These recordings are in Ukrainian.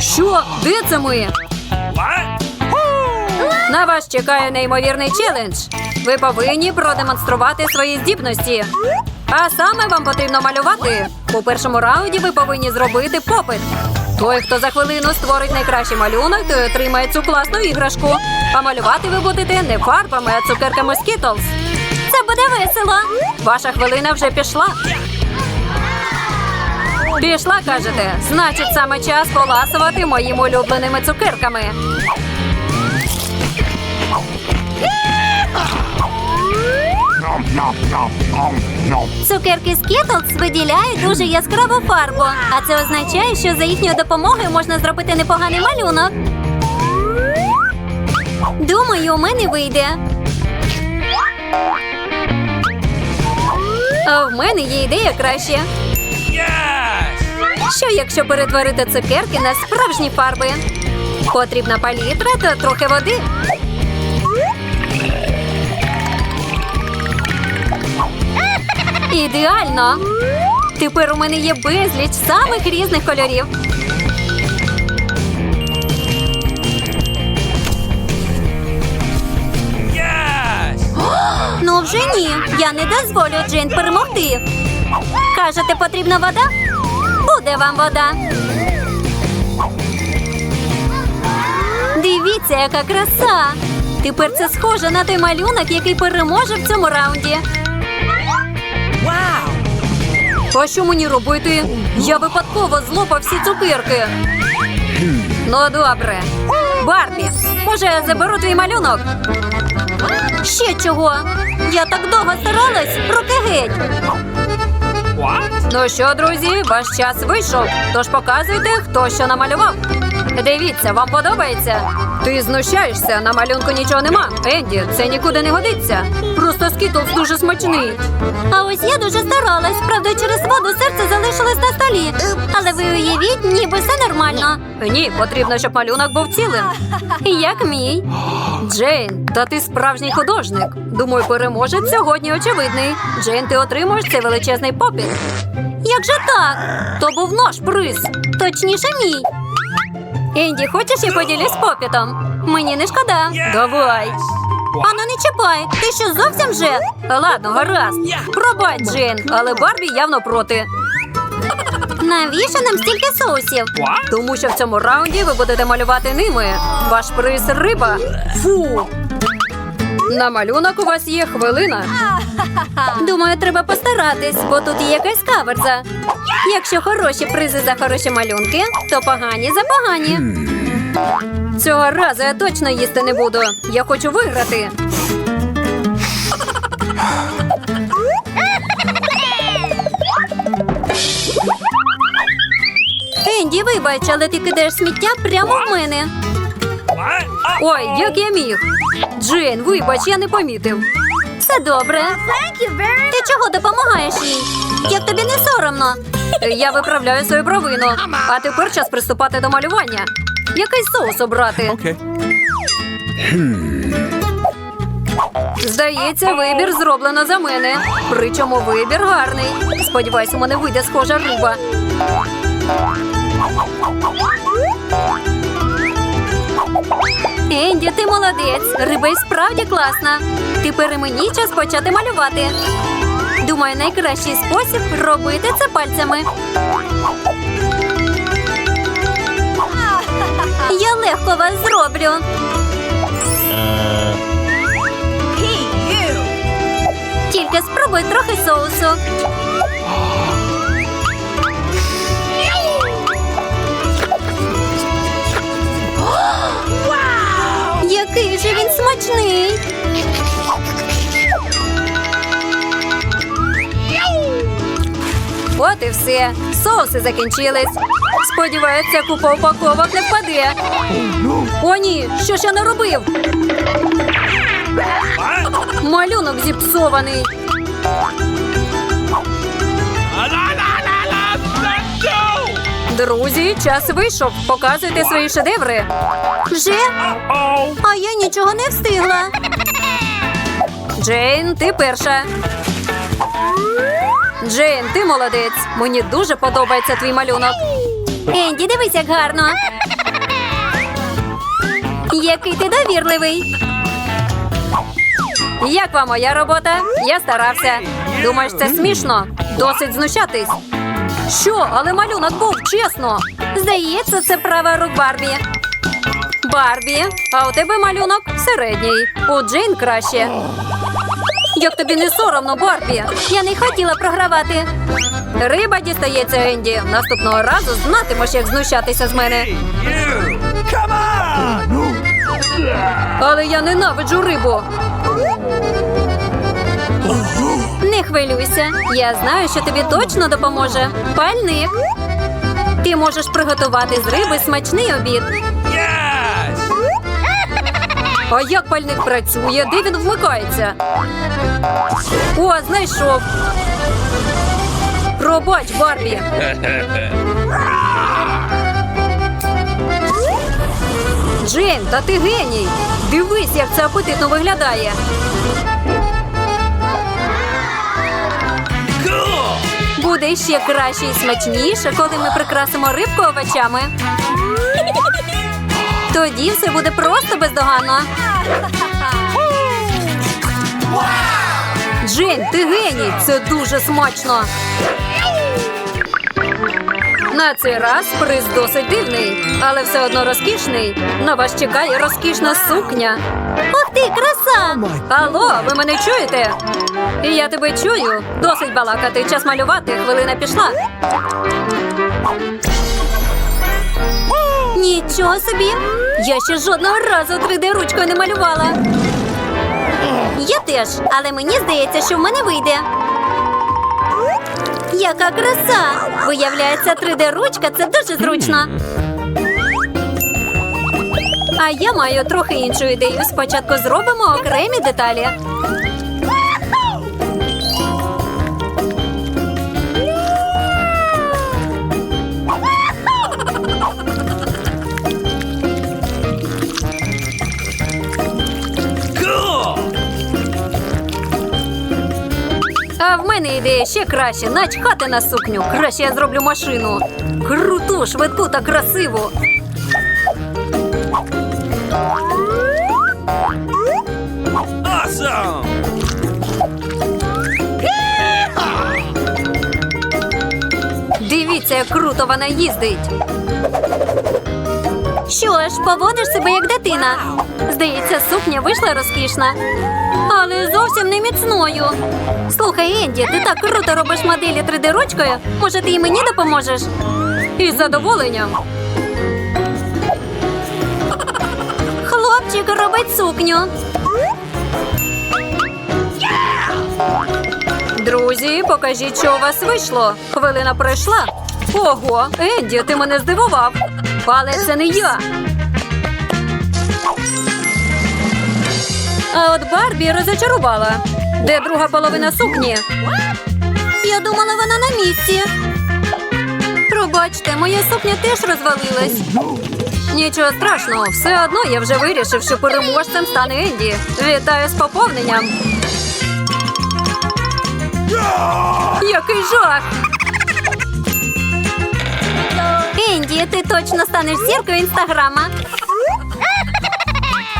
Що? Де це ми? На вас чекає неймовірний челендж. Ви повинні продемонструвати свої здібності. А саме вам потрібно малювати. У першому раунді ви повинні зробити попит. Той, хто за хвилину створить найкращий малюнок, той отримає цю класну іграшку. А малювати ви будете не фарбами, а цукерками Skittles. Це буде весело. Ваша хвилина вже пішла. Пішла, кажете. Значить, саме час поласувати моїми улюбленими цукерками. Цукерки Skittles виділяють дуже яскраву фарбу, а це означає, що за їхньою допомогою можна зробити непоганий малюнок. Думаю, у мене вийде. А в мене є ідея краще. Що якщо перетворити цукерки на справжні фарби? Потрібна палітра та трохи води. Ідеально! Тепер у мене є безліч самих різних кольорів. Ну вже ні. Я не дозволю Джейн перемогти. Кажете, потрібна вода? Буде вам вода. Дивіться, яка краса! Тепер це схоже на той малюнок, який переможе в цьому раунді. А що мені робити? Я випадково злопав всі цукерки. Ну, добре. Барбі, може, я заберу твій малюнок? Ще чого? Я так довго старалась, руки геть. Ну що, друзі, ваш час вийшов. Тож показуйте, хто що намалював. Дивіться, вам подобається? Ти знущаєшся, на малюнку нічого нема. Енді, це нікуди не годиться. Просто скітлс дуже смачний. А ось я дуже старалась. Правда, через воду серце залишилось на столі. Але ви уявіть, ніби все нормально. Ні, потрібно, щоб малюнок був цілим. Як мій. Джейн, та ти справжній художник. Думаю, переможець сьогодні очевидний. Джейн, ти отримуєш цей величезний попіт. Як же так? То був наш приз. Точніше, мій. Енді, хочеш я поділюсь попітом? Мені не шкода. Давай. Ану, не чіпай. Ти що зовсім вже? Ладно, гаразд. Пробач, Джейн, але Барбі явно проти. Навіщо нам стільки соусів? Тому що в цьому раунді ви будете малювати ними. Ваш приз риба. Фу. На малюнок у вас є хвилина. Думаю, треба постаратись, бо тут є якась каверза. Якщо хороші призи за хороші малюнки, то погані за погані. Цього разу я точно їсти не буду. Я хочу виграти. Енді, вибач, але ти кидаєш сміття прямо в мене. Ой, як я міг. Джейн, вибач, я не помітив. Все добре. Ти чого допомагаєш їй? Як тобі не соромно? Я виправляю свою провину. А тепер час приступати до малювання. Який соус обрати? Okay. Здається, вибір зроблено за мене. Причому вибір гарний. Сподіваюсь, у мене вийде схожа риба. Енді, ти молодець. Риба й справді класна. Тепер і мені час почати малювати. Думаю, найкращий спосіб робити це пальцями. Я легко вас зроблю. Тільки спробуй трохи соусу. Який же він смачний. От і все. Соуси закінчились. Сподіваюся, купа упаковок не впаде. О, ні, що ж я наробив? Малюнок зіпсований. Друзі, час вийшов. Показуйте свої шедеври. Вже? А я нічого не встигла. Джейн, ти перша. Джейн, ти молодець. Мені дуже подобається твій малюнок. Енді, дивись, як гарно. Який ти довірливий. Як вам моя робота? Я старався. Думаєш, це смішно? Досить знущатись. Що, але малюнок був, чесно. Здається, це права рук Барбі. Барбі, а у тебе малюнок середній. У Джейн краще. Як тобі не соромно, Барбі? Я не хотіла програвати. Риба дістається Енді. Наступного разу знатимеш, як знущатися з мене. Але я ненавиджу рибу. Не хвилюйся. Я знаю, що тобі точно допоможе. Пальник. Ти можеш приготувати з риби смачний обід. А як пальник працює? Де він вмикається? О, знайшов. Пробач, Барбі. Джейн, та ти геній. Дивись, як це апетитно виглядає. Буде ще краще і смачніше, коли ми прикрасимо рибку овочами. Тоді все буде просто бездоганно. Джейн, ти геній. Це дуже смачно. На цей раз приз досить дивний, але все одно розкішний. На вас чекає розкішна сукня. Ух ти, краса! Алло, ви мене чуєте? Я тебе чую. Досить балакати. Час малювати. Хвилина пішла. Нічого собі! Я ще жодного разу 3D ручкою не малювала. Я теж, але мені здається, що в мене вийде. Яка краса! Виявляється, 3D ручка це дуже зручно. А я маю трохи іншу ідею. Спочатку зробимо окремі деталі. В мене ідея ще краще. Начхати на сукню. Краще я зроблю машину. Круту, швидку та красиву. Awesome! Дивіться, як круто вона їздить. Що ж, поводиш себе як дитина. Здається, сукня вийшла розкішна. Але зовсім не міцною. Слухай, Енді, ти так круто робиш моделі 3D ручкою. Може, ти і мені допоможеш? Із задоволенням. Хлопчик робить сукню. Друзі, покажіть, що у вас вийшло. Хвилина пройшла. Ого, Енді, ти мене здивував. Але це не я. А от Барбі розочарувала. Де друга половина сукні? Я думала, вона на місці. Пробачте, моя сукня теж розвалилась. Нічого страшного, все одно я вже вирішив, що переможцем стане Енді. Вітаю з поповненням. Який жах! Енді, ти точно станеш зіркою інстаграма.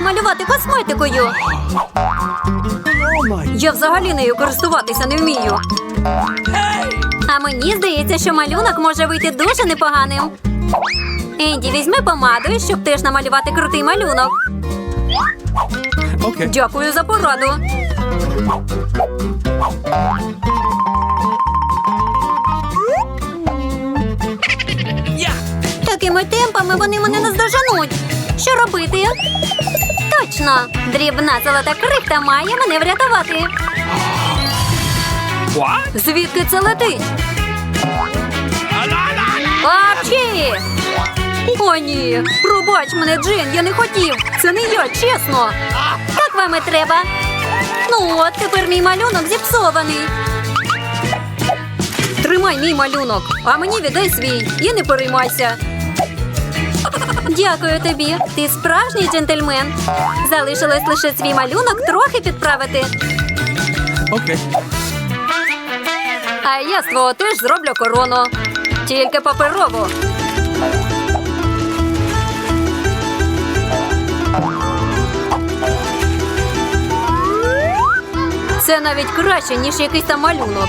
Як малювати косметикою? Я взагалі нею користуватися не вмію. А мені здається, що малюнок може вийти дуже непоганим. Енді, візьми помаду, щоб теж намалювати крутий малюнок. Okay. Дякую за пораду. Такими темпами вони мене наздоженуть. Що робити? Точно, дрібна золота крихта має мене врятувати. Звідки це летить? Апчі! О, ні. Пробач мене, Джейн, я не хотів. Це не я, чесно. Так вам і треба. Ну от, тепер мій малюнок зіпсований. Тримай мій малюнок, а мені віддай свій і не переймайся. Дякую тобі. Ти справжній джентльмен. Залишилось лише свій малюнок трохи підправити. Okay. А я з твого теж зроблю корону. Тільки паперову. Це навіть краще, ніж якийсь там малюнок.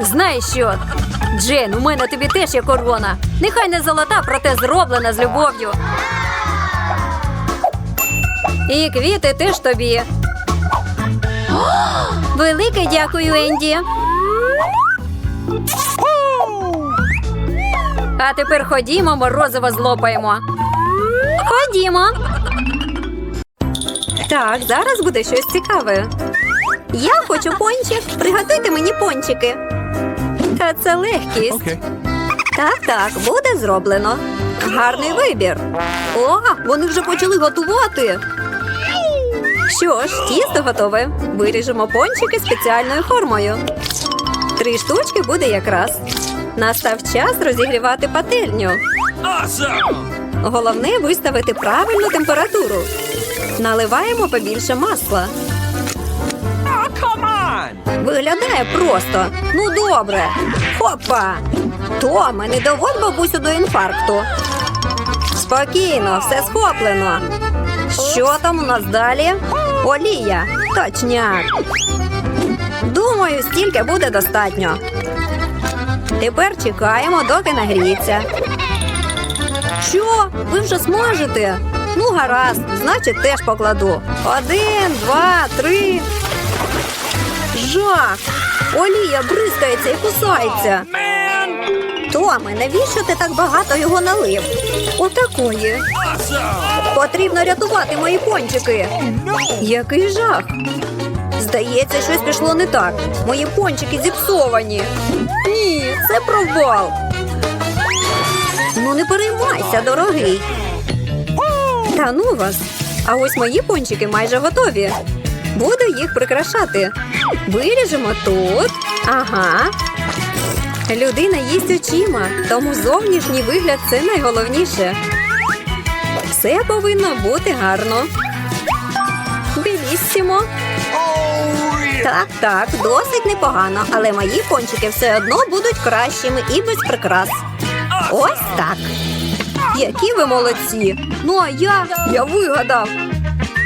Знаєш що? Джейн, у мене тобі теж є корона. Нехай не золота, проте зроблена з любов'ю. І квіти теж тобі. Велике дякую, Енді. А тепер ходімо, морозиво злопаємо. Ходімо. Так, зараз буде щось цікаве. Я хочу пончик. Приготуйте мені пончики. Та це легкість. Okay. Так, так, буде зроблено. Гарний вибір. О, вони вже почали готувати. Що ж, тісто готове. Виріжемо пончики спеціальною формою. Три штучки буде якраз. Настав час розігрівати пательню. Головне виставити правильну температуру. Наливаємо побільше масла. Виглядає просто. Ну добре. Хопа. Томе, не доводь бабусю до інфаркту. Спокійно, все схоплено. Що там у нас далі? Олія. Точняк. Думаю, стільки буде достатньо. Тепер чекаємо, доки нагріється. Що? Ви вже смажете? Ну, гаразд, значить, теж покладу. Один, два, три. Жах! Олія бризкається і кусається. Томе, навіщо ти так багато його налив? Отакої. Потрібно рятувати мої пончики. Який жах. Здається, щось пішло не так. Мої пончики зіпсовані. Ні, це провал. Ну не переймайся, дорогий. Та ну вас. А ось мої пончики майже готові. Буду їх прикрашати. Виріжемо тут. Ага. Людина їсть очима, тому зовнішній вигляд це найголовніше. Все повинно бути гарно. Біліссімо. Так, так, досить непогано, але мої пончики все одно будуть кращими і без прикрас. Ось так. Які ви молодці. Ну а я, я вигадав.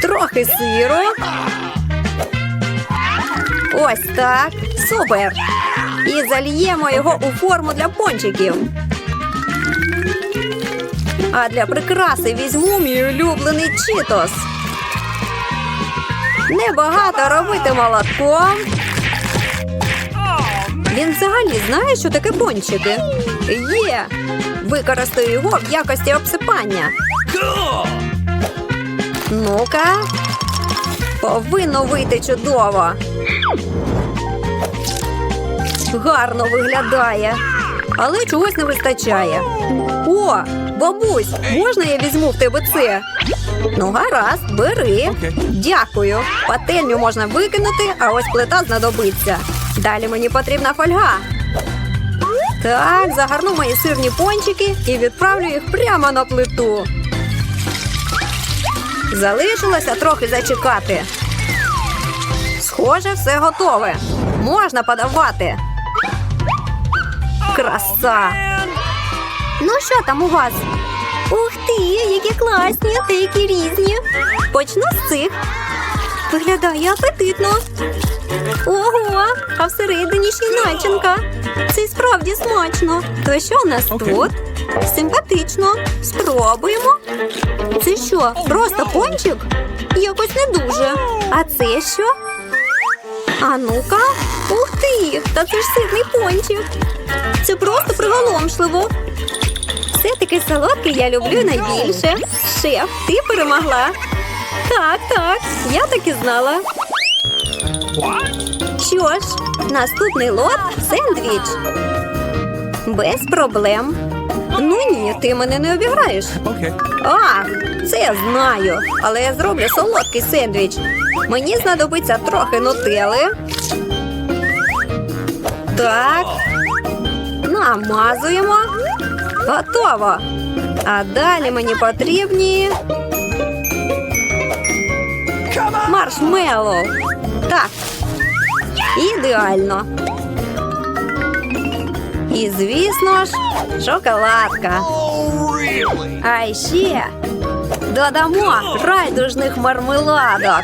Трохи сиру. Ось так. Супер. І зальємо його у форму для пончиків. А для прикраси візьму мій улюблений читос. Небагато робити молотком. Він взагалі знає, що таке пончики. Є. Використаю його в якості обсипання. Ну-ка. Повинно вийти чудово. Гарно виглядає. Але чогось не вистачає. О, бабусь, можна я візьму в тебе це? Ну, гаразд, бери. Дякую. Пательню можна викинути, а ось плита знадобиться. Далі мені потрібна фольга. Так, загарну мої сирні пончики і відправлю їх прямо на плиту. Залишилося трохи зачекати. Схоже, все готове. Можна подавати. Краса! Ну що там у вас? Ух ти, які класні та які різні. Почну з цих. Виглядає апетитно. Ого, а всередині ще й начинка. Це справді смачно. То що у нас тут? Симпатично. Спробуємо. Це що, просто пончик? Якось не дуже. А це що? А ну-ка. Ух ти! Та це ж сирний пончик. Це просто приголомшливо. Все-таки солодкий я люблю найбільше. Шеф, ти перемогла. Так, так, я так і знала. Що ж, наступний лот сендвіч. Без проблем. Ну ні, ти мене не обіграєш. Okay. Ах, це я знаю, але я зроблю солодкий сендвіч. Мені знадобиться трохи нутели. Так. Намазуємо. Готово. А далі мені потрібні маршмеллоу. Так. Ідеально. І, звісно ж, шоколадка. А ще додамо райдужних мармеладок.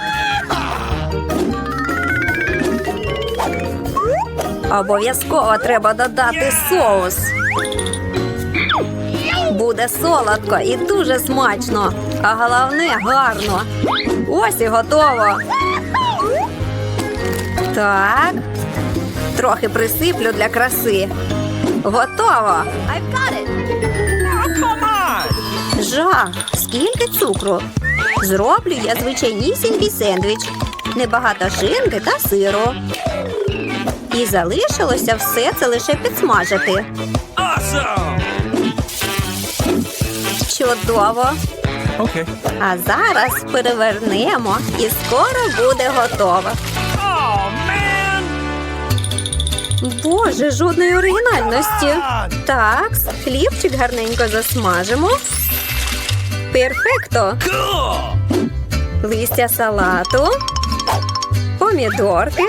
Обов'язково треба додати соус. Буде солодко і дуже смачно, а головне гарно. Ось і готово. Так. Трохи присиплю для краси. Готово. Come on! Жах, скільки цукру. Зроблю я звичайнісінький сендвіч. Небагато шинки та сиру. І залишилося все це лише підсмажити. Awesome! Чудово. Okay. А зараз перевернемо і скоро буде готово. Боже, жодної оригінальності. Так, хлібчик гарненько засмажимо. Перфекто. Листя салату, помідорки.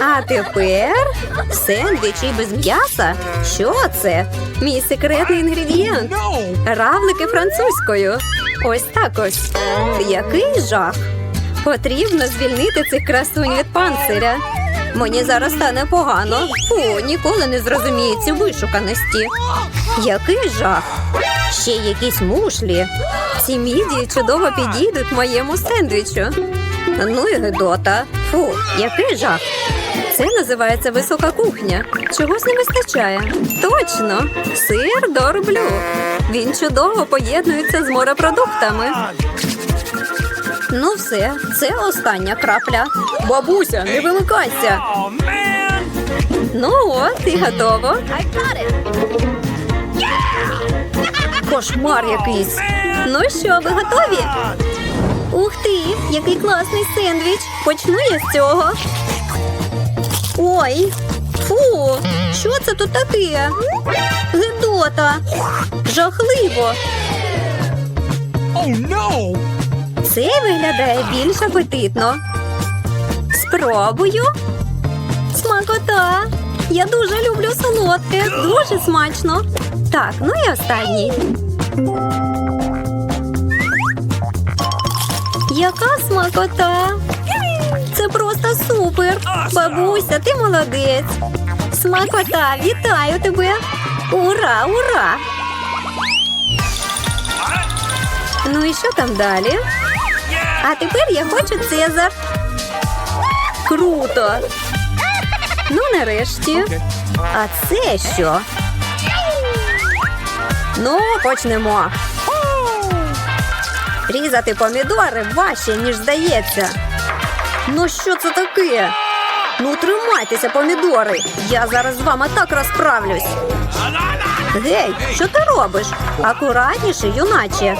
А тепер сендвічі без м'яса. Що це? Мій секретний інгредієнт. Равлики французькою. Ось так ось. Який жах. Потрібно звільнити цих красунь від панциря. Мені зараз стане погано. Фу, ніколи не зрозумію цю вишуканості. Який жах. Ще якісь мушлі. Ці мідії чудово підійдуть моєму сендвічу. Ну і гидота. Фу, який жах. Це називається висока кухня. Чогось не вистачає. Точно, сир дорблю. Він чудово поєднується з морепродуктами. Ну все, це остання крапля. Бабуся, не вимикайся. Oh! Ну от, і готово. Кошмар якийсь. Ну що, ви готові? Ух ти, який класний сендвіч. Почну я з цього. Ой, фу, що це тут таке? Гидота. Жахливо. Oh, no! Це виглядає більш апетитно. Спробую. Смакота. Я дуже люблю солодке. Дуже смачно. Так, ну і останній. Яка смакота? Це просто супер. Бабуся, ти молодець. Смакота, вітаю тебе. Ура, ура! Ну і що там далі? А тепер я хочу Цезар. Круто. Ну, нарешті. А це що? Ну, почнемо. Різати помідори важче, ніж здається. Ну що це таке? Ну тримайтеся, помідори. Я зараз з вами так розправлюсь. Гей, що ти робиш? Акуратніше, юначе.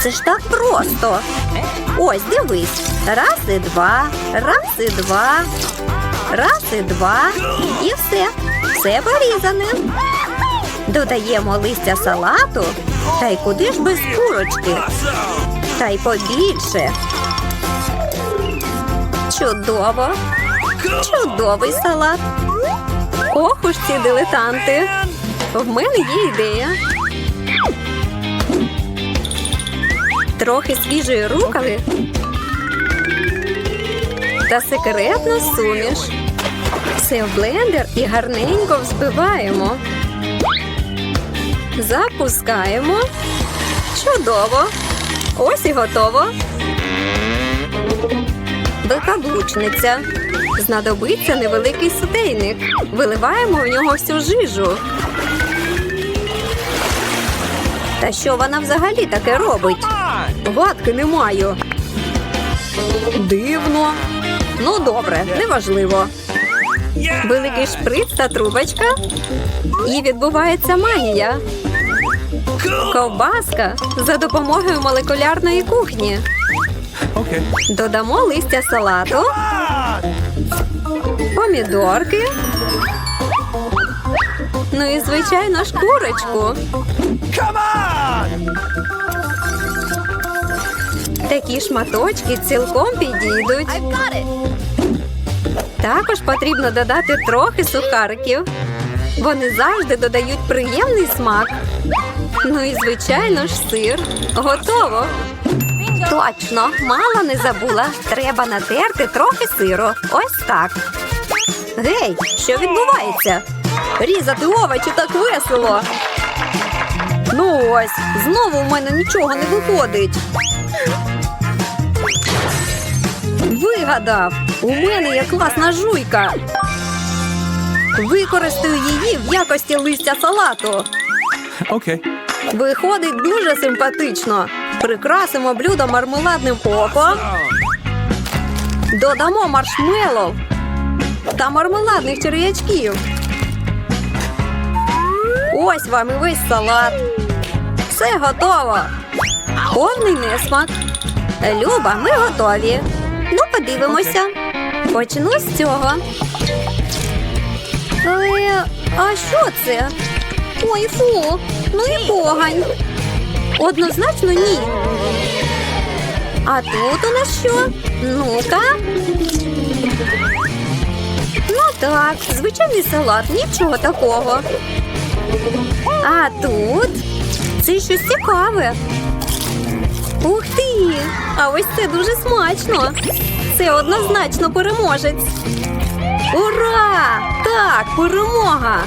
Це ж так просто. Ось, дивись. Раз і два, раз і два, раз і два. І все. Все порізане. Додаємо листя салату. Та й куди ж без курочки? Та й побільше. Чудово. Чудовий салат. Ох уж ці дилетанти. В мене є ідея. Трохи свіжої рукави та секретну суміш. Все в блендер і гарненько взбиваємо. Запускаємо. Чудово. Ось і готово. Викаблучниця. Знадобиться невеликий сотейник. Виливаємо в нього всю жижу. Та що вона взагалі таке робить? Гадки не маю. Дивно. Ну, добре, неважливо. Великий шприц та трубочка. І відбувається магія. Ковбаска за допомогою молекулярної кухні. Додамо листя салату, помідорки. Ну і звичайно ж курочку. Come on! Такі шматочки цілком підійдуть. Також потрібно додати трохи сухариків. Вони завжди додають приємний смак. Ну і звичайно ж сир. Готово. Точно, мало не забула. Треба натерти трохи сиру. Ось так. Гей, що відбувається? Різати овочі так весело. Ну ось, знову в мене нічого не виходить. Вигадав! У мене є класна жуйка. Використаю її в якості листя салату. Okay. Виходить дуже симпатично. Прикрасимо блюдо мармеладним оком, додамо маршмеллоу та мармеладних черв'ячків. Ось вам і весь салат. Все готово. Повний несмак. Люба, ми готові. Ну, подивимося. Почну з цього. Але, а що це? Ой, фу, ну і погань. Однозначно ні. А тут у нас що? Ну-ка. Ну так, звичайний салат, нічого такого. А тут це щось цікаве. Ух ти! А ось це дуже смачно. Це однозначно переможець. Ура! Так, перемога!